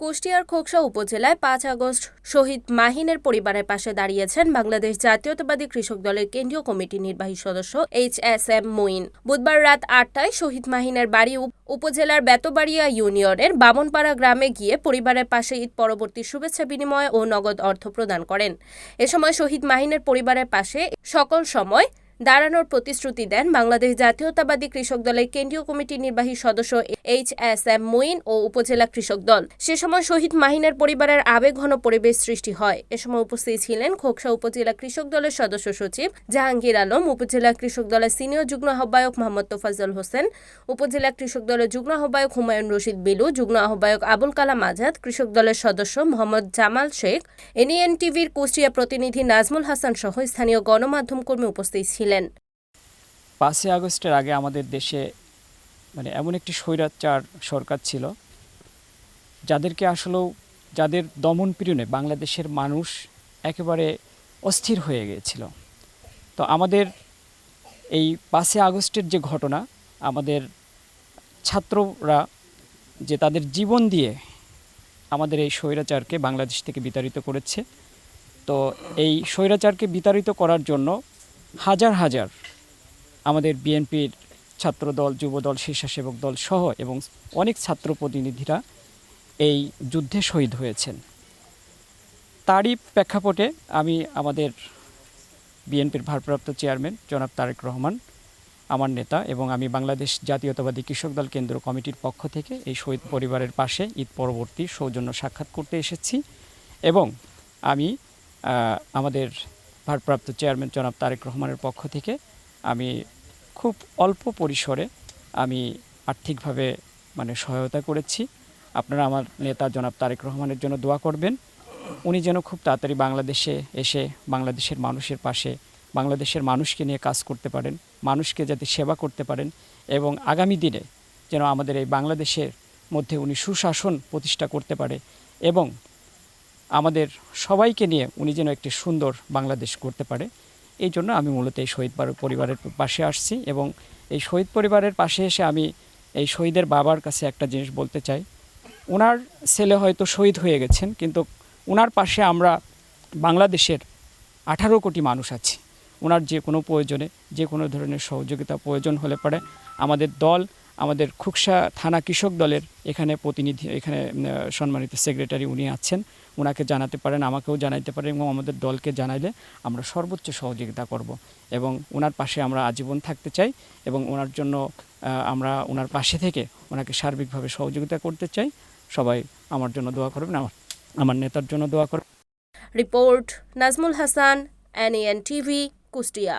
কুষ্টিয়ার খোকসা উপজেলায় পাঁচ আগস্ট শহীদ মাহিনের পরিবারের পাশে দাঁড়িয়েছেন বাংলাদেশ জাতীয়তাবাদী কৃষক দলের কেন্দ্রীয় কমিটির নির্বাহী সদস্য এইচ এস এম মঈন। বুধবার রাত আটটায় শহীদ মাহিনের বাড়ি উপ- উপজেলার বেতবাড়িয়া ইউনিয়নের বামনপাড়া গ্রামে গিয়ে পরিবারের পাশে ঈদ পরবর্তী শুভেচ্ছা বিনিময় ও নগদ অর্থ প্রদান করেন। এ সময় শহীদ মাহিনের পরিবারের পাশে সকল সময় দাঁড়ানোর প্রতিশ্রুতি দেন বাংলাদেশ জাতীয়তাবাদী কৃষক দলের কেন্দ্রীয় কমিটির নির্বাহী সদস্য এইচ এস এম মঈন ও উপজেলা কৃষক দল। সে সময় শহীদ মাহিনের পরিবারের আবেগঘন পরিবেশ সৃষ্টি হয়। এ সময় উপস্থিত ছিলেন খোকসা উপজেলা কৃষক দলের সদস্য সচিব জাহাঙ্গীর আলম, উপজেলা কৃষক দলের সিনিয়র যুগ্ম আহ্বায়ক মোহাম্মদ তোফাজ্জল হোসেন, উপজেলা কৃষক দলের যুগ্ম আহ্বায়ক হুমায়ুন রশিদ বিলু, যুগ্ম আহ্বায়ক আবুল কালাম আজাদ, কৃষক দলের সদস্য মোহাম্মদ জামাল শেখ। এনইএন টিভির কুষ্টিয়া প্রতিনিধি নাজমুল হাসান সহ স্থানীয় গণমাধ্যম কর্মী উপস্থিত ছিলেন। পাঁচই আগস্টের আগে আমাদের দেশে মানে এমন একটি স্বৈরাচার সরকার ছিল, যাদেরকে আসলেও যাদের দমন পীড়নে বাংলাদেশের মানুষ একেবারে অস্থির হয়ে গিয়েছিল। তো আমাদের এই পাঁচই আগস্টের যে ঘটনা, আমাদের ছাত্ররা যে তাদের জীবন দিয়ে আমাদের এই স্বৈরাচারকে বাংলাদেশ থেকে বিতাড়িত করেছে, তো এই স্বৈরাচারকে বিতাড়িত করার জন্য হাজার হাজার আমাদের বিএনপির ছাত্রদল, যুবদল, স্বেচ্ছাসেবক দল সহ এবং অনেক ছাত্র প্রতিনিধিরা এই যুদ্ধে শহীদ হয়েছেন। তারই প্রেক্ষাপটে আমি আমাদের বিএনপির ভারপ্রাপ্ত চেয়ারম্যান জনাব তারেক রহমান, আমার নেতা এবং আমি বাংলাদেশ জাতীয়তাবাদী কৃষক দল কেন্দ্র কমিটির পক্ষ থেকে এই শহীদ পরিবারের পাশে ঈদ পরবর্তী সৌজন্য সাক্ষাৎ করতে এসেছি এবং আমি আমাদের ভারপ্রাপ্ত চেয়ারম্যান জনাব তারেক রহমানের পক্ষ থেকে আমি খুব অল্প পরিসরে আমি আর্থিকভাবে মানে সহায়তা করেছি। আপনারা আমার নেতা জনাব তারেক রহমানের জন্য দোয়া করবেন। উনি যেন খুব তাড়াতাড়ি বাংলাদেশে এসে বাংলাদেশের মানুষের পাশে, বাংলাদেশের মানুষকে নিয়ে কাজ করতে পারেন, মানুষকে যাতে সেবা করতে পারেন এবং আগামী দিনে যেন আমাদের এই বাংলাদেশের মধ্যে উনি সুশাসন প্রতিষ্ঠা করতে পারে এবং আমাদের সবাইকে নিয়ে উনি যেন একটি সুন্দর বাংলাদেশ করতে পারে। এই জন্য আমি মূলত এই শহীদ পরি- পরিবারের পাশে আসছি এবং এই শহীদ পরিবারের পাশে এসে আমি এই শহীদের বাবার কাছে একটা জিনিস বলতে চাই। ওনার ছেলে হয়তো শহীদ হয়ে গেছেন, কিন্তু ওনার পাশে আমরা বাংলাদেশের আঠারো কোটি মানুষ আছি। ওনার যে কোনো প্রয়োজনে, যে কোনো ধরনের সহযোগিতা প্রয়োজন হলে পরে। আমাদের দল আমাদের খুকসা থানা কৃষক দলের এখানে প্রতিনিধি, এখানে সম্মানিত সেক্রেটারি উনি আছেন। ওনাকে জানাতে পারেন, আমাকেও জানাইতে পারেন এবং আমাদের দলকে জানাইলে আমরা সর্বোচ্চ সহযোগিতা করব এবং ওনার পাশে আমরা আজীবন থাকতে চাই এবং ওনার জন্য আমরা ওনার পাশে থেকে ওনাকে সার্বিকভাবে সহযোগিতা করতে চাই। সবাই আমার জন্য দোয়া করবেন, আমার আমার নেতার জন্য দোয়া করবেন। Report Nazmul Hasan NEN TV Kushtia.